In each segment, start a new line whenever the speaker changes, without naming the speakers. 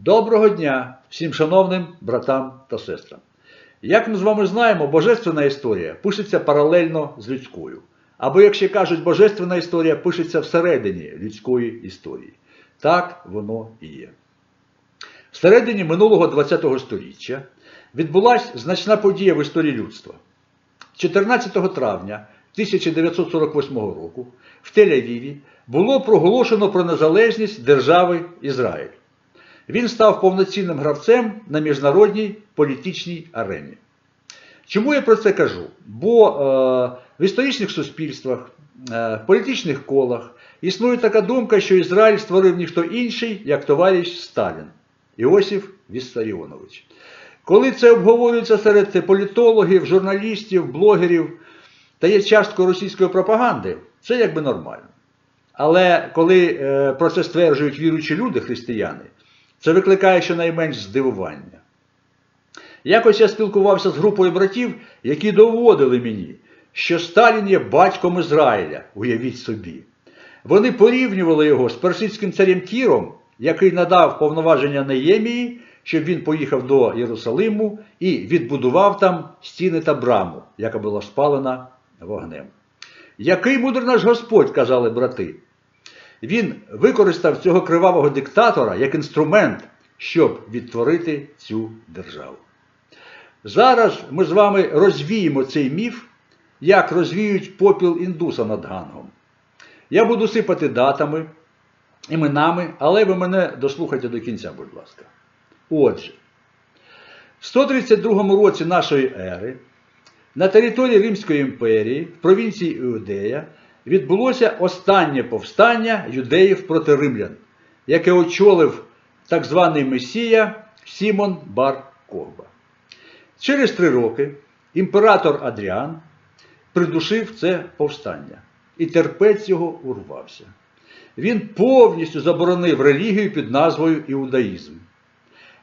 Доброго дня всім шановним братам та сестрам. Як ми з вами знаємо, божественна історія пишеться паралельно з людською. Або, якщо кажуть, божественна історія пишеться всередині людської історії. Так воно і є. Всередині минулого ХХ століття відбулася значна подія в історії людства. 14 травня 1948 року в Тель-Авіві було проголошено про незалежність держави Ізраїль. Він став повноцінним гравцем на міжнародній політичній арені. Чому я про це кажу? Бо е, в історичних суспільствах, е, політичних колах існує така думка, що Ізраїль створив ніхто інший, як товариш Сталін Іосиф Віссаріонович. Коли це обговорюється серед політологів, журналістів, блогерів та є часткою російської пропаганди, це якби нормально. Але коли е, про це стверджують віруючі люди, християни, це викликає щонайменш здивування. Якось я спілкувався з групою братів, які доводили мені, що Сталін є батьком Ізраїля, уявіть собі. Вони порівнювали його з персидським царем Кіром, який надав повноваження Неємії, щоб він поїхав до Єрусалиму і відбудував там стіни та браму, яка була спалена вогнем. Який мудрий наш Господь, казали брати. Він використав цього кривавого диктатора як інструмент, щоб відтворити цю державу. Зараз ми з вами розвіємо цей міф, як розвіють попіл індуса над Гангом. Я буду сипати датами, іменами, але ви мене дослухайте до кінця, будь ласка. Отже, в 132 році нашої ери на території Римської імперії в провінції Іудея відбулося останнє повстання юдеїв проти римлян, яке очолив так званий Месія Сімон Бар Кохба. Через три роки імператор Адріан придушив це повстання, і терпець його урвався. Він повністю заборонив релігію під назвою Іудаїзм.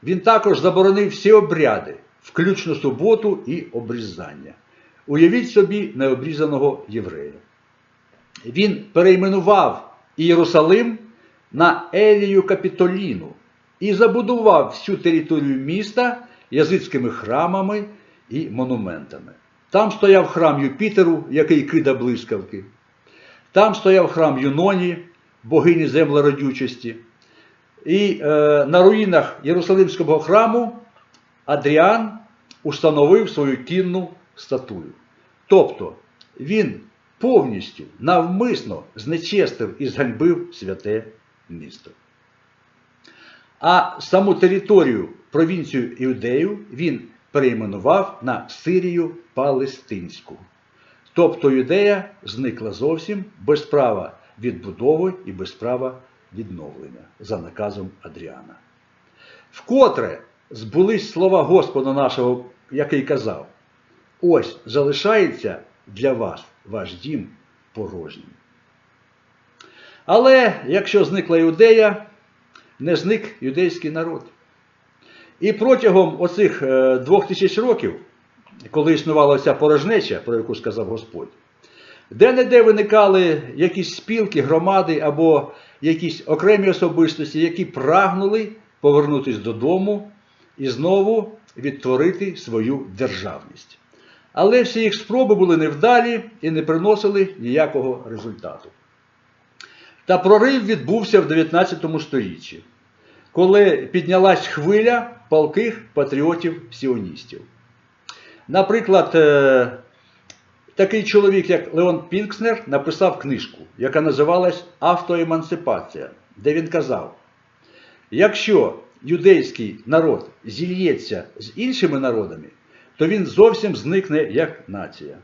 Він також заборонив всі обряди, включно суботу і обрізання. Уявіть собі необрізаного єврея. Він перейменував Єрусалим на Елію Капітоліну і забудував всю територію міста язицькими храмами і монументами. Там стояв храм Юпітеру, який кида блискавки. Там стояв храм Юноні, богині землеродючості. І е, на руїнах Єрусалимського храму Адріан установив свою кінну статую. Тобто він повністю навмисно знечестив і зганьбив святе місто. А саму територію, провінцію Іудею він перейменував на Сирію Палестинську. Тобто Юдея зникла зовсім без права відбудови і без права відновлення за наказом Адріана. Вкотре збулись слова Господа нашого, який казав: ось залишається для вас ваш дім порожнім. Але якщо зникла Юдея, не зник юдейський народ. І протягом оцих е, двох тисяч років, коли існувала ця порожнеча, про яку сказав Господь, де-не-де виникали якісь спілки, громади або якісь окремі особистості, які прагнули повернутися додому і знову відтворити свою державність. Але всі їх спроби були невдалі і не приносили ніякого результату. Та прорив відбувся в 19 столітті, коли піднялась хвиля палких патріотів-сіоністів. Наприклад, е, такий чоловік, як Леон Пінкснер, написав книжку, яка називалась Автоемансипація, де він казав: якщо юдейський народ зільється з іншими народами, то він зовсім зникне як нація.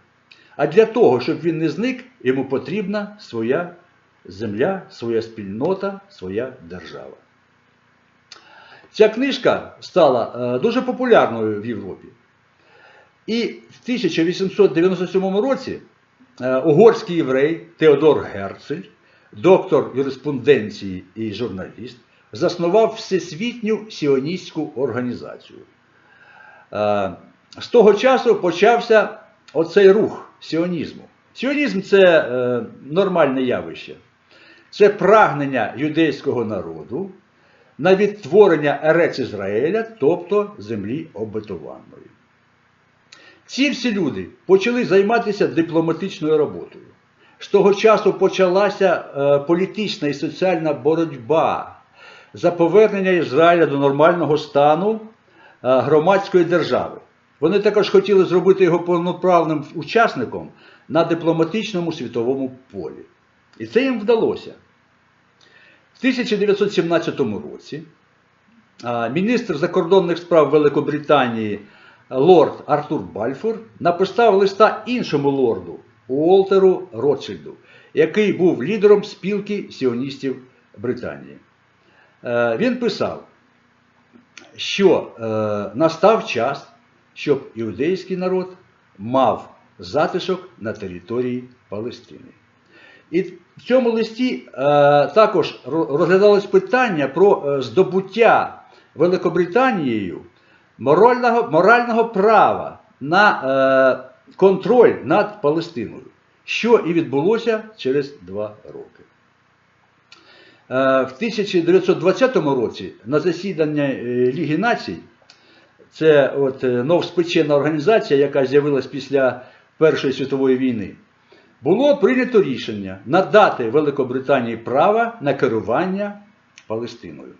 А для того, щоб він не зник, йому потрібна своя земля, своя спільнота, своя держава. Ця книжка стала е, дуже популярною в Європі. І в 1897 році е, угорський єврей Теодор Герцель, доктор юриспруденції і журналіст, заснував Всесвітню сіоністську організацію. З того часу почався оцей рух сіонізму. Сіонізм це е, нормальне явище. Це прагнення юдейського народу на відтворення Ерец Ізраїля, тобто землі обетованої. Ці всі люди почали займатися дипломатичною роботою. З того часу почалася е, політична і соціальна боротьба за повернення Ізраїля до нормального стану е, громадської держави. Вони також хотіли зробити його повноправним учасником на дипломатичному світовому полі. І це їм вдалося. В 1917 році міністр закордонних справ Великобританії лорд Артур Бальфур написав листа іншому лорду Уолтеру Ротшильду, який був лідером спілки сіоністів Британії. Е, Він писав, що е, настав час, щоб іудейський народ мав затишок на території Палестини. І в цьому листі е, також розглядалось питання про е, здобуття Великобританією морального, морального права на е, контроль над Палестиною, що і відбулося через два роки. В 1920 році на засідання е, Ліги націй, це от е, новоспечена організація, яка з'явилась після Першої світової війни, було прийнято рішення надати Великобританії право на керування Палестиною.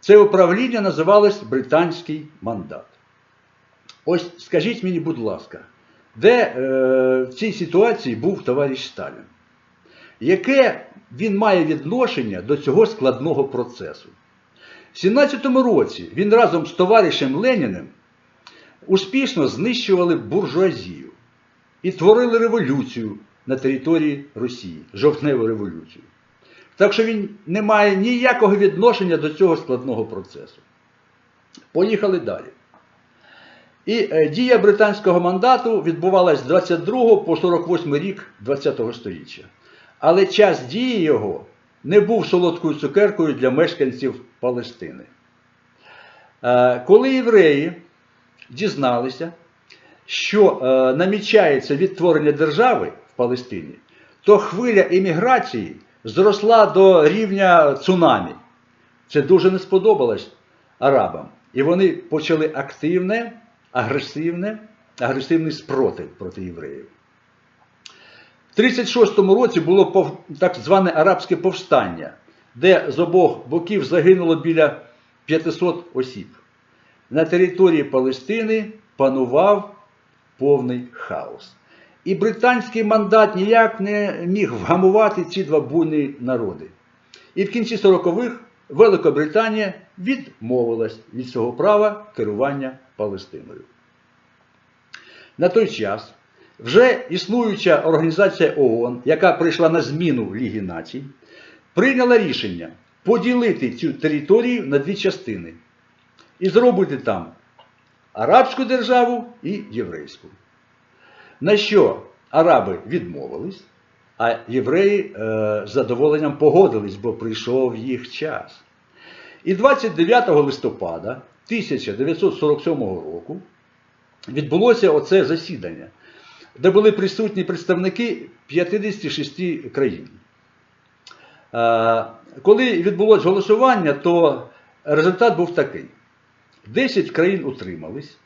Це управління називалось британський мандат. Ось скажіть мені, будь ласка, де е, в цій ситуації був товариш Сталін? Яке він має відношення до цього складного процесу? В 17-му році він разом з товаришем Леніним успішно знищували буржуазію і творили революцію на території Росії, жовтневу революцію. Так що він не має ніякого відношення до цього складного процесу. Поїхали далі. І е, дія британського мандату відбувалась з 22 по 48 рік ХХ століття. Але час дії його не був солодкою цукеркою для мешканців Палестини. Е, Коли євреї дізналися, що е, намічається відтворення держави в Палестині, то хвиля імміграції зросла до рівня цунамі. Це дуже не сподобалось арабам. І вони почали активне, агресивне, агресивний спротив проти євреїв. В 36-му році було так зване арабське повстання, де з обох боків загинуло біля 500 осіб. На території Палестини панував повний хаос. І британський мандат ніяк не міг вгамувати ці два буйні народи. І в кінці 40-х Великобританія відмовилась від цього права керування Палестиною. На той час вже існуюча організація ООН, яка прийшла на зміну Ліги націй, прийняла рішення поділити цю територію на дві частини і зробити там арабську державу і єврейську. На що араби відмовились, а євреї е, з задоволенням погодились, бо прийшов їх час. І 29 листопада 1947 року відбулося оце засідання, де були присутні представники 56 країн. Е, Коли відбулось голосування, то результат був такий: 10 країн утримались,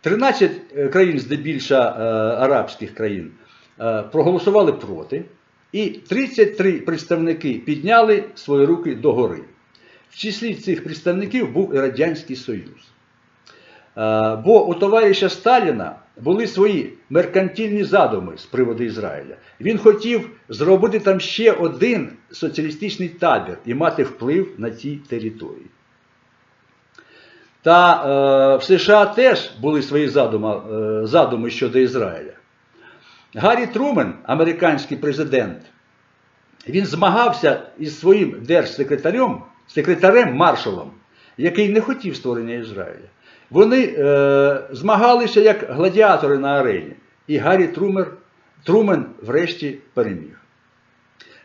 13 країн, здебільша е, арабських країн, е, проголосували проти, і 33 представники підняли свої руки догори. В числі цих представників був і Радянський Союз. Е, Бо у товариша Сталіна були свої меркантильні задуми з приводу Ізраїля. Він хотів зробити там ще один соціалістичний табір і мати вплив на ці території. Та е, в США теж були свої задуми, е, задуми щодо Ізраїля. Гаррі Трумен, американський президент, він змагався із своїм держсекретарем, секретарем маршалом, який не хотів створення Ізраїля. Вони е, змагалися як гладіатори на арені, і Гаррі Трумер, Трумен врешті переміг.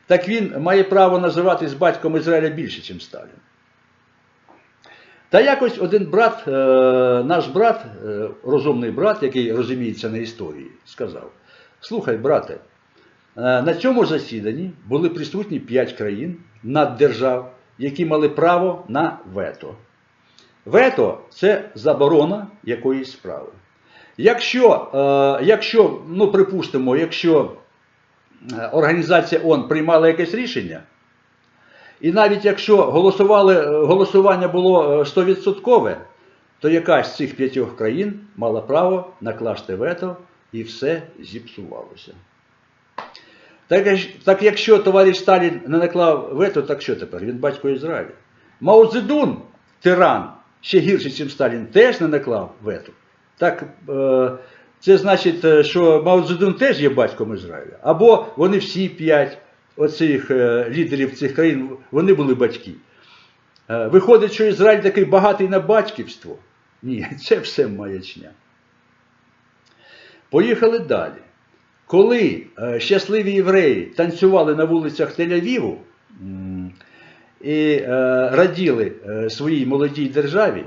Так він має право називатись батьком Ізраїля більше, ніж Сталін. Та якось один брат, е, наш брат, е, розумний брат, який розуміється на історії, сказав: Слухай, брате, е, на цьому засіданні були присутні п'ять країн наддержав, які мали право на вето. Вето це заборона якоїсь справи. Якщо, е, якщо ну припустимо, якщо е, організація ООН приймала якесь рішення, і навіть якщо голосували, е, голосування було е, 100%, то якась з цих п'ятьох країн мала право накласти вето і все зіпсувалося. Так, так якщо товариш Сталін не наклав вето, так що тепер? Він батько Ізраїля. Мао Цзедун, тиран, ще гірший, ніж Сталін, теж не наклав вето. Так е, це значить, е, що Мао Цзедун теж є батьком Ізраїля. Або вони всі п'ять оцих е, лідерів цих країн, вони були батьки. Виходить, що Ізраїль такий багатий на батьківство. Ні, це все маячня. Поїхали далі. Коли щасливі євреї танцювали на вулицях Тель-Авіву і е, раділи е, своїй молодій державі,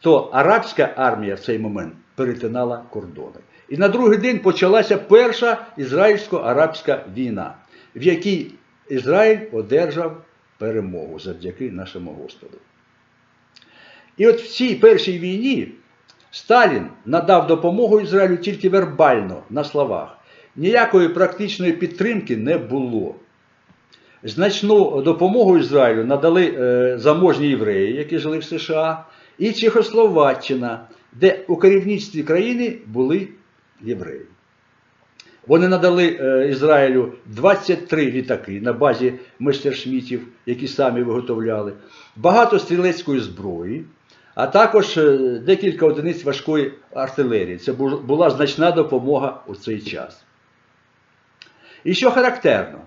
то арабська армія в цей момент перетинала кордони. І на другий день почалася перша ізраїльсько-арабська війна, в якій Ізраїль одержав перемогу завдяки нашому Господу. І от в цій першій війні Сталін надав допомогу Ізраїлю тільки вербально, на словах. Ніякої практичної підтримки не було. Значну допомогу Ізраїлю надали е, заможні євреї, які жили в США, і Чехословаччина, де у керівництві країни були євреї. Вони надали е, Ізраїлю 23 літаки на базі местершмітів, які самі виготовляли, багато стрілецької зброї, а також е, декілька одиниць важкої артилерії. Це була значна допомога у цей час. І що характерно,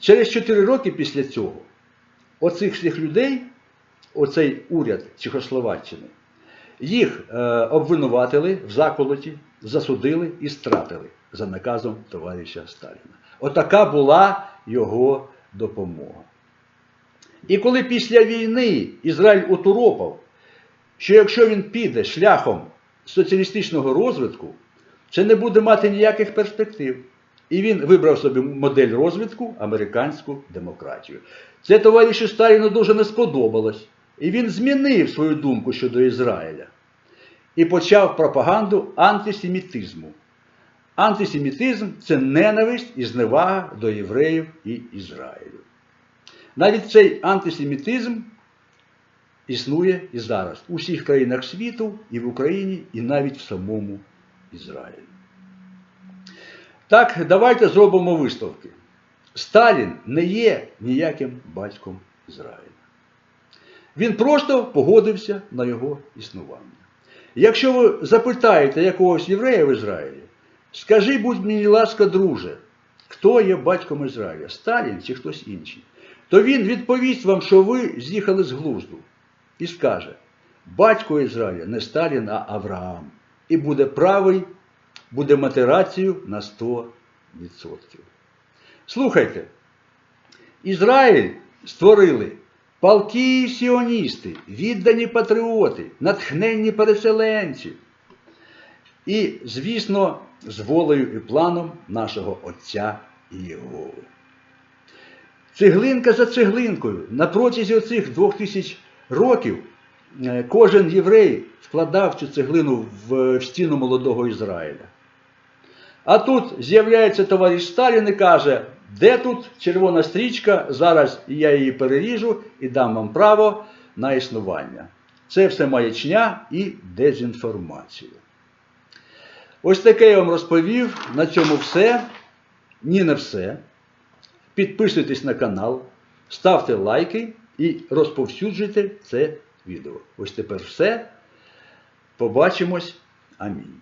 через 4 роки після цього оцих всіх людей, оцей уряд Чехословаччини, їх е, обвинуватили в заколоті, засудили і стратили за наказом товариша Сталіна. Отака була його допомога. І коли після війни Ізраїль утуропав, що якщо він піде шляхом соціалістичного розвитку, це не буде мати ніяких перспектив. І він вибрав собі модель розвитку американську демократію. Це товаришу Сталіну дуже не сподобалось. І він змінив свою думку щодо Ізраїля і почав пропаганду антисемітизму. Антисемітизм це ненависть і зневага до євреїв і Ізраїлю. Навіть цей антисемітизм існує і зараз у всіх країнах світу, і в Україні, і навіть в самому Ізраїлі. Так, давайте зробимо висновки. Сталін не є ніяким батьком Ізраїля. Він просто погодився на його існування. Якщо ви запитаєте якогось єврея в Ізраїлі, скажи, будь мені ласка, друже, хто є батьком Ізраїля, Сталін чи хтось інший, то він відповість вам, що ви з'їхали з глузду і скаже: батько Ізраїля не Сталін, а Авраам. І буде правий, буде мати рацію на 100%. Слухайте, Ізраїль створили палкі сіоністи, віддані патріоти, натхненні переселенці. І, звісно, з волею і планом нашого Отця Єгови. Цеглинка за цеглинкою на протязі оцих двох тисяч років е, кожен єврей вкладав цю цеглину в стіну молодого Ізраїля. А тут з'являється товариш Сталін і каже, де тут червона стрічка, зараз я її переріжу і дам вам право на існування. Це все маячня і дезінформація. Ось таке я вам розповів. На цьому все. Ні, не все. Підписуйтесь на канал, ставте лайки і розповсюджуйте це відео. Ось тепер все. Побачимось. Амінь.